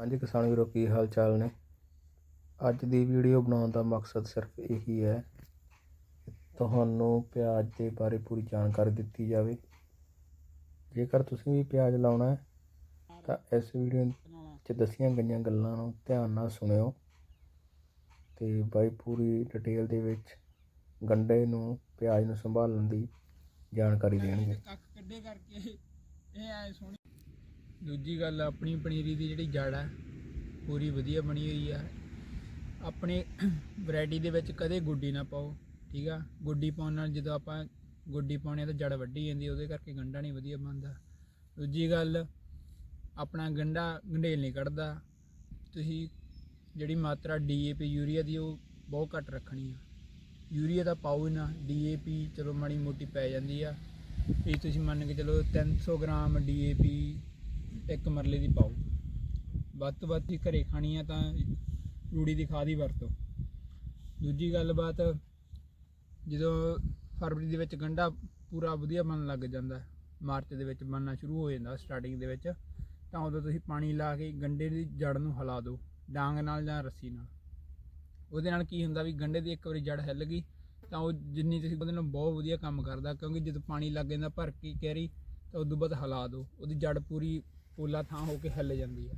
ਹਾਂਜੀ, ਕਿਸਾਨ ਵੀਰੋ, ਕੀ ਹਾਲ ਚਾਲ ਨੇ? ਅੱਜ ਦੀ ਵੀਡੀਓ ਬਣਾਉਣ ਦਾ ਮਕਸਦ ਸਿਰਫ ਇਹੀ ਹੈ ਤੁਹਾਨੂੰ ਪਿਆਜ਼ ਦੇ ਬਾਰੇ ਪੂਰੀ ਜਾਣਕਾਰੀ ਦਿੱਤੀ ਜਾਵੇ। ਜੇਕਰ ਤੁਸੀਂ ਵੀ ਪਿਆਜ਼ ਲਾਉਣਾ ਹੈ, ਤਾਂ ਇਸ ਵੀਡੀਓ 'ਚ ਦੱਸੀਆਂ ਗਈਆਂ ਗੱਲਾਂ ਨੂੰ ਧਿਆਨ ਨਾਲ ਸੁਣਿਓ ਤੇ ਬਾਈ ਪੂਰੀ ਡਿਟੇਲ ਦੇ ਵਿੱਚ ਗੰਡੇ ਨੂੰ, ਪਿਆਜ਼ ਨੂੰ ਸੰਭਾਲਣ ਦੀ ਜਾਣਕਾਰੀ ਦੇਣਗੇ। ਕੱਖ ਕੱਢੇ ਕਰਕੇ ਇਹ ਐ ਸੋਹਣੀ ਦੂਜੀ ਗੱਲ ਆਪਣੀ ਪਨੀਰੀ ਦੀ ਜਿਹੜੀ ਜੜ ਹੈ ਪੂਰੀ ਵਧੀਆ ਬਣੀ ਹੋਈ ਆ। ਆਪਣੇ ਵੈਰਾਈਟੀ ਦੇ ਵਿੱਚ ਕਦੇ ਗੁੱਡੀ ਨਾ ਪਾਓ, ਠੀਕ ਆ? ਗੁੱਡੀ ਪਾਉਣ ਨਾਲ ਜਦੋਂ ਆਪਾਂ ਗੁੱਡੀ ਪਾਉਣੇ ਤਾਂ ਜੜ ਵੱਢੀ ਜਾਂਦੀ ਉਹਦੇ ਕਰਕੇ ਗੰਡਾ ਨਹੀਂ ਵਧੀਆ ਬਣਦਾ। ਦੂਜੀ ਗੱਲ, ਆਪਣਾ ਗੰਡਾ ਗੰਢੇਲ ਨਹੀਂ ਕੱਢਦਾ। ਤੁਸੀਂ ਜਿਹੜੀ ਮਾਤਰਾ ਡੀਏਪੀ ਯੂਰੀਆ ਦੀ, ਉਹ ਬਹੁਤ ਘੱਟ ਰੱਖਣੀ ਆ। ਯੂਰੀਆ ਤਾਂ ਪਾਓ ਹੀ ਨਾ ਡੀਏਪੀ ਚਲੋ ਮਾੜੀ ਮੋਟੀ ਪੈ ਜਾਂਦੀ ਆ। ਇਹ ਤੁਸੀਂ ਮੰਨ ਕੇ ਚਲੋ 300 ਗ੍ਰਾਮ ਡੀਏਪੀ ਇੱਕ ਮਰਲੇ ਦੀ ਪਾਓ। ਵੱਧ ਤੋਂ ਵੱਧ ਹੀ ਘਰੇ ਖਾਣੀ ਆ ਤਾਂ ਰੂੜੀ ਦੀ ਖਾਦ ਹੀ ਵਰਤੋ। ਦੂਜੀ ਗੱਲਬਾਤ, ਜਦੋਂ ਫਰਵਰੀ ਦੇ ਵਿੱਚ ਗੰਡਾ ਪੂਰਾ ਵਧੀਆ ਬਣਨ ਲੱਗ ਜਾਂਦਾ, ਮਾਰਚ ਦੇ ਵਿੱਚ ਬਣਨਾ ਸ਼ੁਰੂ ਹੋ ਜਾਂਦਾ ਸਟਾਰਟਿੰਗ ਦੇ ਵਿੱਚ, ਤਾਂ ਉਦੋਂ ਤੁਸੀਂ ਪਾਣੀ ਲਾ ਕੇ ਗੰਡੇ ਦੀ ਜੜ ਨੂੰ ਹਿਲਾ ਦਿਓ, ਡਾਂਗ ਨਾਲ ਜਾਂ ਰੱਸੀ ਨਾਲ। ਉਹਦੇ ਨਾਲ ਕੀ ਹੁੰਦਾ ਵੀ ਗੰਡੇ ਦੀ ਇੱਕ ਵਾਰੀ ਜੜ ਹਿੱਲ ਗਈ, ਤਾਂ ਉਹ ਜਿੰਨੀ ਤੁਸੀਂ ਉਹਦੇ ਨਾਲ ਬਹੁਤ ਵਧੀਆ ਕੰਮ ਕਰਦਾ, ਕਿਉਂਕਿ ਜਦੋਂ ਪਾਣੀ ਲੱਗ ਜਾਂਦਾ ਭਰ ਕੇ ਕੈਰੀ, ਤਾਂ ਉਦੋਂ ਬਾਅਦ ਹਿਲਾ ਦਿਓ। ਉਹਦੀ ਜੜ ਪੂਰੀ ਪੋਲਾ ਥਾਂ ਹੋ ਕੇ ਹਿੱਲ ਜਾਂਦੀ ਆ।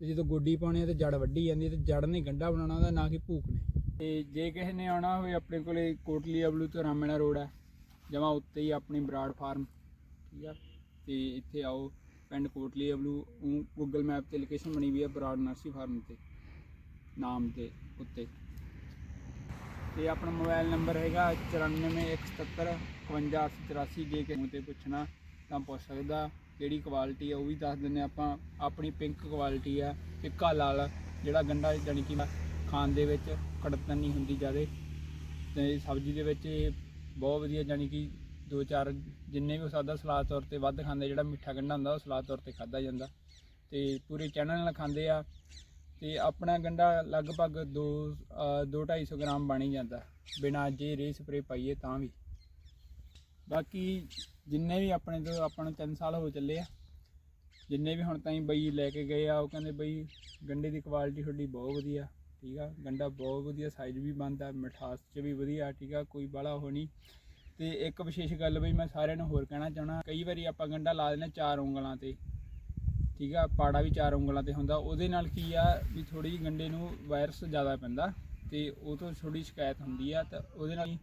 ਤੇ ਜਦੋਂ ਗੋਡੀ ਪਾਉਣੀ ਆ ਤੇ ਜੜ ਵੱਢੀ ਜਾਂਦੀ ਹੈ ਤੇ ਜੜ ਨੇ ਗੰਡਾ ਬਣਾਉਣਾ ਉਹਦਾ, ਨਾ ਕਿ ਭੂਕ ਨੇ ਤੇ ਜੇ ਕਿਸੇ ਨੇ ਆਉਣਾ ਹੋਵੇ ਆਪਣੇ ਕੋਲੇ ਕੋਟਲੀ ਅਬਲੂ ਤੋਂ ਰਾਮੇਣਾ ਰੋਡ ਹੈ ਜਮਾ ਉੱਤੇ ਹੀ ਆਪਣੀ ਬਰਾੜ ਫਾਰਮ, ਠੀਕ ਆ? ਤੇ ਇੱਥੇ ਆਓ, ਪਿੰਡ ਕੋਟਲੀ ਅਬਲੂ ਗੂਗਲ ਮੈਪ ਤੇ ਲੋਕੇਸ਼ਨ ਬਣੀ ਹੋਈ ਹੈ ਬਰਾੜ ਨਰਸਰੀ ਫਾਰਮ ਤੇ, ਨਾਮ ਦੇ ਉੱਤੇ। ਤੇ ਆਪਣਾ ਮੋਬਾਈਲ ਨੰਬਰ ਹੈਗਾ 9417751884 ਜੇ ਕਿਸੇ ਨੂੰ ਤੇ ਪੁੱਛਣਾ ਤਾਂ ਪੁੱਛ ਸਕਦਾ। ਜਿਹੜੀ ਕੁਆਲਿਟੀ ਆ, ਉਹ ਵੀ ਦੱਸ ਦਿੰਨੇ ਆਪਾਂ, ਆਪਣੀ ਪਿੰਕ ਕੁਆਲਿਟੀ ਆ ਫਿੱਕਾ ਲਾਲ ਜਿਹੜਾ ਗੰਡਾ ਜਾਨੀ ਕਿ ਖਾਣ ਦੇ ਵਿੱਚ ਕੜਤਨ ਨਹੀਂ ਹੁੰਦੀ ਜਿਆਦੇ। ਤੇ ਸਬਜ਼ੀ ਦੇ ਵਿੱਚ ਇਹ ਬਹੁਤ ਵਧੀਆ ਜਾਨੀ ਕਿ ਦੋ ਚਾਰ ਜਿੰਨੇ ਵੀ ਹੋ ਸਕਦਾ ਸਲਾਦ ਤੌਰ ਤੇ ਵੱਧ ਖਾਂਦੇ, ਜਿਹੜਾ ਮਿੱਠਾ ਗੰਡਾ ਹੁੰਦਾ, ਉਹ ਸਲਾਦ ਤੌਰ ਤੇ ਖਾਦਾ ਜਾਂਦਾ। ਤੇ ਪੂਰੇ ਚੈਨਲ ਨਾਲ ਖਾਂਦੇ ਆ ਤੇ ਆਪਣਾ ਗੰਡਾ ਲਗਭਗ 2 2 250 ਗ੍ਰਾਮ ਬਣ ਹੀ ਜਾਂਦਾ। ਬਿਨਾਂ ਜੇ ਰੇ ਸਪਰੇ ਪਾਈਏ ਤਾਂ ਵੀ। ਬਾਕੀ ਜਿੰਨੇ ਵੀ ਆਪਣੇ ਤੋਂ ਆਪਾਂ ਨੂੰ 3 ਸਾਲ ਹੋ ਚੱਲੇ ਆ, ਜਿੰਨੇ ਵੀ ਹੁਣ ਤਾਈਂ ਬਈ ਲੈ ਕੇ ਗਏ ਆ, ਉਹ ਕਹਿੰਦੇ ਬਈ ਗੰਡੇ ਦੀ ਕੁਆਲਿਟੀ ਤੁਹਾਡੀ ਬਹੁਤ ਵਧੀਆ, ਠੀਕ ਆ? ਗੰਡਾ ਬਹੁਤ ਵਧੀਆ ਸਾਈਜ਼ ਵੀ ਬਣਦਾ, ਮਿਠਾਸ 'ਚ ਵੀ ਵਧੀਆ, ਠੀਕ ਆ? ਕੋਈ ਬਾਲਾ ਹੋ ਨਹੀਂ। ਤੇ ਇੱਕ ਵਿਸ਼ੇਸ਼ ਗੱਲ ਬਈ ਮੈਂ ਸਾਰਿਆਂ ਨੂੰ ਹੋਰ ਕਹਿਣਾ ਚਾਹਣਾ ਕਈ ਵਾਰੀ ਆਪਾਂ ਗੰਡਾ ਲਾ ਦਿੰਦੇ ਚਾਰ ਉਂਗਲਾਂ ਤੇ, ਠੀਕ ਆ? ਪਾੜਾ ਵੀ ਚਾਰ ਉਂਗਲਾਂ ਤੇ ਹੁੰਦਾ, ਉਹਦੇ ਨਾਲ ਕੀ ਆ ਵੀ ਥੋੜੀ ਜਿਹੀ ਗੰਡੇ ਨੂੰ ਵਾਇਰਸ ਜ਼ਿਆਦਾ ਪੈਂਦਾ, ਤੇ ਉਹ ਤੋਂ ਥੋੜੀ ਸ਼ਿਕਾਇਤ ਹੁੰਦੀ ਆ, ਤਾਂ ਉਹਦੇ ਨਾਲ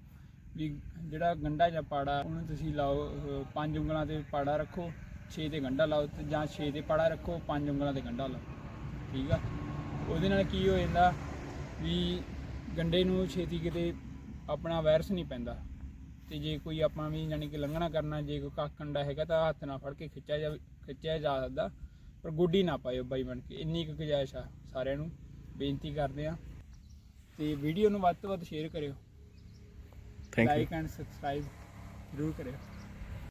ਵੀ ਜਿਹੜਾ ਗੰਡਾ ਜਾਂ ਪਾੜਾ, ਉਹਨੂੰ ਤੁਸੀਂ ਲਾਓ ਪੰਜ ਉਂਗਲਾਂ ਤੇ ਪਾੜਾ ਰੱਖੋ 6 ਤੇ ਗੰਡਾ ਲਾਓ ਤੇ ਜਾਂ 6 ਤੇ ਪਾੜਾ ਰੱਖੋ, ਪੰਜ ਉਂਗਲਾਂ ਤੇ ਗੰਡਾ ਲਾਓ। ਠੀਕ ਆ? ਉਹਦੇ ਨਾਲ ਕੀ ਹੋ ਜਾਂਦਾ ਵੀ ਗੰਡੇ ਨੂੰ ਛੇਤੀ ਕਿਤੇ ਆਪਣਾ ਵਾਇਰਸ ਨਹੀਂ ਪੈਂਦਾ। ਤੇ ਜੇ ਕੋਈ ਆਪਾਂ ਵੀ ਯਾਨੀ ਕਿ ਲੰਘਣਾ ਕਰਨਾ, ਜੇ ਕੋਈ ਕੱਖ ਕੰਡਾ ਹੈਗਾ ਤਾਂ ਹੱਥ ਨਾਲ ਫੜ ਕੇ ਖਿੱਚਿਆ ਜਾ ਖਿੱਚਿਆ ਜਾ ਸਕਦਾ, ਪਰ ਗੁੱਡੀ ਨਾ ਪਾਇਓ ਬਾਈ ਬਣ ਕੇ। ਇੰਨੀ ਕੁ ਗੁਜਾਇਸ਼ ਆ ਸਾਰਿਆਂ ਨੂੰ। ਬੇਨਤੀ ਕਰਦੇ ਆ। ਤੇ ਵੀਡੀਓ ਨੂੰ ਵੱਧ ਤੋਂ ਵੱਧ ਸ਼ੇਅਰ ਕਰਿਓ। Thank you like and subscribe ਜ਼ਰੂਰ ਕਰਿਓ।